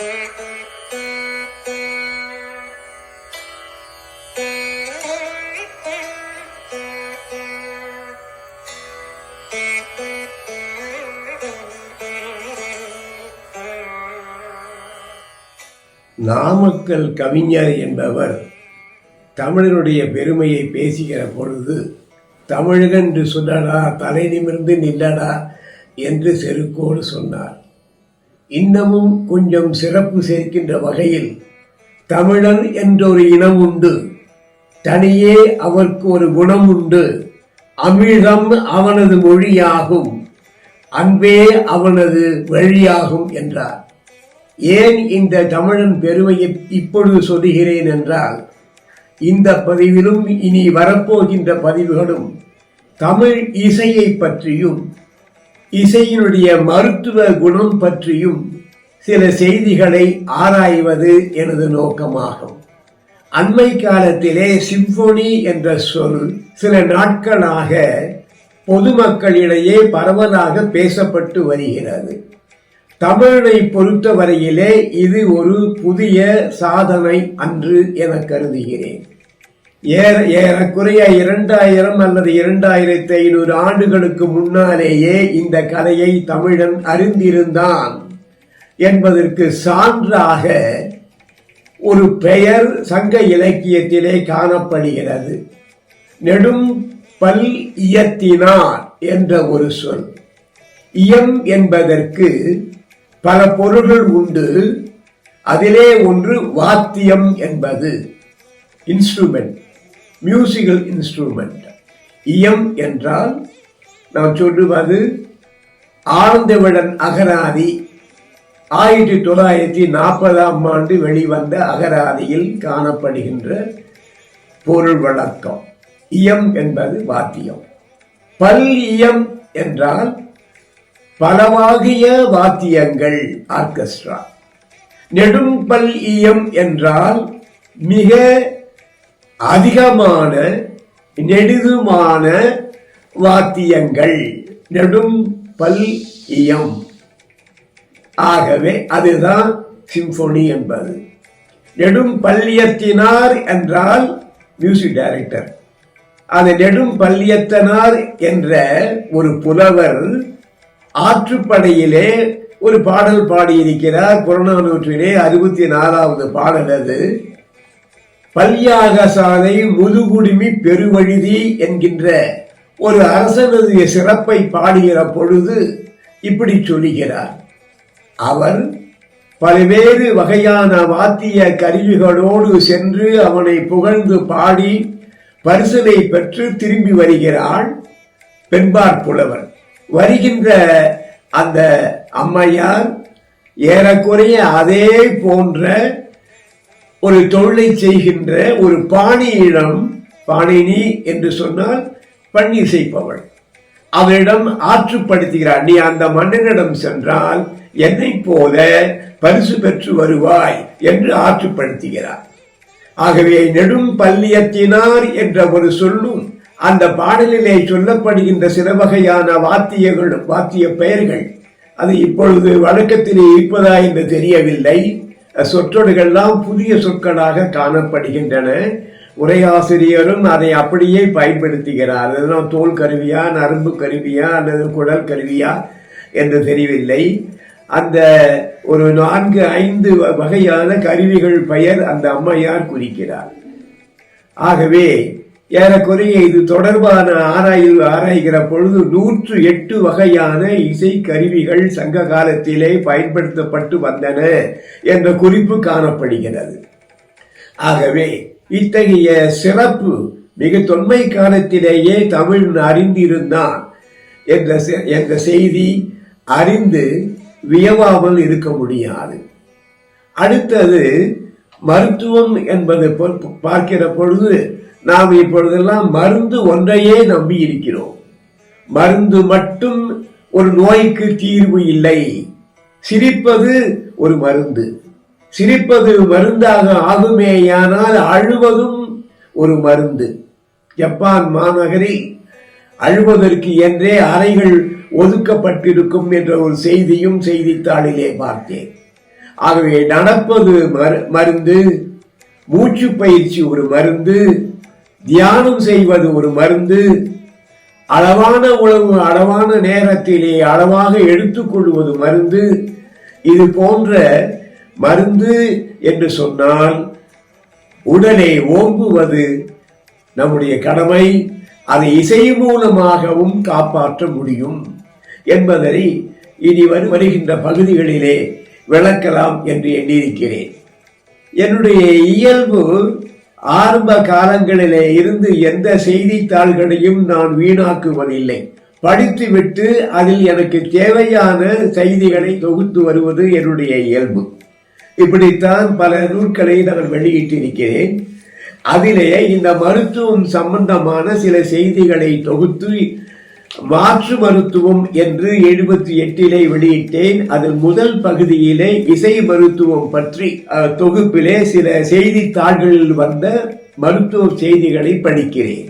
நாமக்கல் கவிஞர் என்பவர் தமிழனுடைய பெருமையை பேசுகிற பொழுது தமிழகன்று சொல்லடா தலை நிமிர்ந்து நில்லடா என்று செருக்கோடு சொன்னார். இன்னமும் கொஞ்சம் சிறப்பு சேர்க்கின்ற வகையில் தமிழன் என்றொரு இனம் உண்டு. தனியே அவருக்கு ஒரு குணம் உண்டு. அமிழ்தம் அவனது மொழியாகும். அன்பே அவனது வழியாகும் என்றார். ஏன் இந்த தமிழன் பெருமையை இப்பொழுது சொல்கிறேன் என்றால் இந்த பதிவிலும் இனி வரப்போகின்ற பதிவுகளும் தமிழ் இசையை பற்றியும் இசையினுடைய மருத்துவ குணம் பற்றியும் சில செய்திகளை ஆராய்வது எனது நோக்கமாகும். அண்மை காலத்திலே சிம்போனி என்ற சொல் சில நாட்களாக பொதுமக்களிடையே பரவலாக பேசப்பட்டு வருகிறது. தமிழனை பொறுத்தவரையிலே இது ஒரு புதிய சாதனை அன்று என கருதுகிறேன். ஏற ஏறக்குறைய இரண்டாயிரம் அல்லது இரண்டாயிரத்தி ஐநூறு ஆண்டுகளுக்கு முன்னாலேயே இந்த கதையை தமிழன் அறிந்திருந்தான் என்பதற்கு சான்றாக ஒரு பெயர் சங்க இலக்கியத்திலே காணப்படுகிறது. நெடும் பல் இயத்தினார் என்ற ஒரு சொல். இயம் என்பதற்கு பல பொருள்கள் உண்டு. அதிலே ஒன்று வாத்தியம் என்பது. இன்ஸ்ட்ருமெண்ட் மியூசிக்கல் இன்ஸ்ட்ருமெண்ட் இயம் என்றால் நாம் சொல்லுவது ஆழ்ந்தவிடன் அகராதி. ஆயிரத்தி தொள்ளாயிரத்தி நாற்பதாம் ஆண்டு வெளிவந்த அகராதியில் காணப்படுகின்ற பொருள் வழக்கம். இயம் என்பது வாத்தியம். பல் இயம் என்றால் பலவாகிய வாத்தியங்கள் ஆர்கெஸ்ட்ரா. நெடும்பல் இயம் என்றால் மிக அதிகமான நெடுதுமான வாத்தியங்கள். நெடும் பல் இயம். ஆகவே அதுதான் சிம்போனி என்பது. நெடும் பல்லியத்தினார் என்றால் மியூசிக் டைரக்டர் அது நெடும் பல்லியத்தனார் என்ற ஒரு புலவர் ஆற்றுப்படையிலே ஒரு பாடல் பாடியிருக்கிறார். புறநானூற்றிலே அறுபத்தி நாலாவது பாடல் அது. பல்யாக சாலை முதுகுடுமி பெருவழுதி என்கின்ற ஒரு அரசனது சிறப்பை பாடுகிற பொழுது இப்படி சொல்லுகிறார். அவர் பல்வேறு வகையான வாத்திய கருவிகளோடு சென்று அவனை புகழ்ந்து பாடி பரிசனை பெற்று திரும்பி வருகிறாள் பெண்பார்புலவர் வருகின்ற அந்த அம்மையார் ஏறக்குறைய அதே போன்ற ஒரு தொழிலை செய்கின்ற ஒரு பாணியிடம் பாணினி என்று சொன்னால் பண்ணி செய்பவள். அவரிடம் ஆற்றுப்படுத்துகிறார் நீ அந்த மன்னனிடம் சென்றால் என்னை போல பரிசு பெற்று வருவாய் என்று ஆற்றுப்படுத்துகிறார் ஆகவே நெடும் பல்லியத்தினார் என்ற ஒரு சொல்லும் அந்த பாடலிலே சொல்லப்படுகின்ற சில வகையான வாத்தியங்களும் வாத்திய பெயர்கள் அது இப்பொழுது வழக்கத்திலே இருப்பதா என்று தெரியவில்லை. சொற்றொடுகள்லாம் புதிய சொற்களாக காணப்படுகின்றன. உரையாசிரியரும் அதை அப்படியே பயன்படுத்துகிறார். அதெல்லாம் தோல் கருவியா நரம்பு கருவியா அல்லது குடல் கருவியா என்று தெரியவில்லை. அந்த ஒரு நான்கு ஐந்து வகையான கருவிகள் பெயர் அந்த அம்மையார் குறிக்கிறார். ஆகவே ஏறக்குறைய இது தொடர்பான ஆராய்வு ஆராய்கிற பொழுது நூற்று எட்டு வகையான இசை கருவிகள் சங்க காலத்திலே பயன்படுத்தப்பட்டு வந்தன என்ற குறிப்பு காணப்படுகிறது. ஆகவே இத்தகைய சிறப்பு மிக தொன்மை காலத்திலேயே தமிழ் அறிந்திருந்தான் என்ற என்ற செய்தி அறிந்து வியவாமல் இருக்க முடியாது. அடுத்தது மருத்துவம் என்பது பார்க்கிற பொழுது நாம் இப்பொழுதெல்லாம் மருந்து ஒன்றையே நம்பி இருக்கிறோம் மருந்து மட்டும் ஒரு நோய்க்கு தீர்வு இல்லை. சிரிப்பது ஒரு மருந்து. சிரிப்பது மருந்தாக ஆகுமேயானால் அழுவதும் ஒரு மருந்து. ஜப்பான் மாநகரில் அழுவதற்கு என்றே அறைகள் ஒதுக்கப்பட்டிருக்கும் என்ற ஒரு செய்தியும் செய்தித்தாளிலே பார்த்தேன். ஆகவே நடப்பது மரு- மருந்து மூச்சு பயிற்சி ஒரு மருந்து தியானம் செய்வது ஒரு மருந்து. அளவான உணவு அளவான நேரத்திலே அளவாக எடுத்துக்கொள்வது மருந்து. இது போன்ற மருந்து என்று சொன்னால் உடலை ஓங்குவது நம்முடைய கடமை. அதை இசை மூலமாகவும் காப்பாற்ற முடியும் என்பதை இனி வரு- வருகின்ற பகுதிகளிலே விளக்கலாம் என்று எண்ணியிருக்கிறேன். என்னுடைய இயல்பு ஆரம்ப காலங்களிலே இருந்து எந்த செய்தித்தாள்களையும் நான் வீணாக்குவதில்லை. படித்துவிட்டு அதில் எனக்கு தேவையான செய்திகளை தொகுத்து வருவது என்னுடைய இயல்பு. இப்படித்தான் பல நூல்களை நான் வெளியிட்டிருக்கிறேன். அதிலே இந்த மருத்துவம் சம்பந்தமான சில செய்திகளை தொகுத்து மாற்று மருத்துவம் என்று எழுபத்தி எட்டிலே வெளியிட்டேன். அதில் முதல் பகுதியிலே இசை மருத்துவம் பற்றி தொகுப்பிலே சில செய்தித்தாள்களில் வந்த மருத்துவ செய்திகளை படிக்கிறேன்.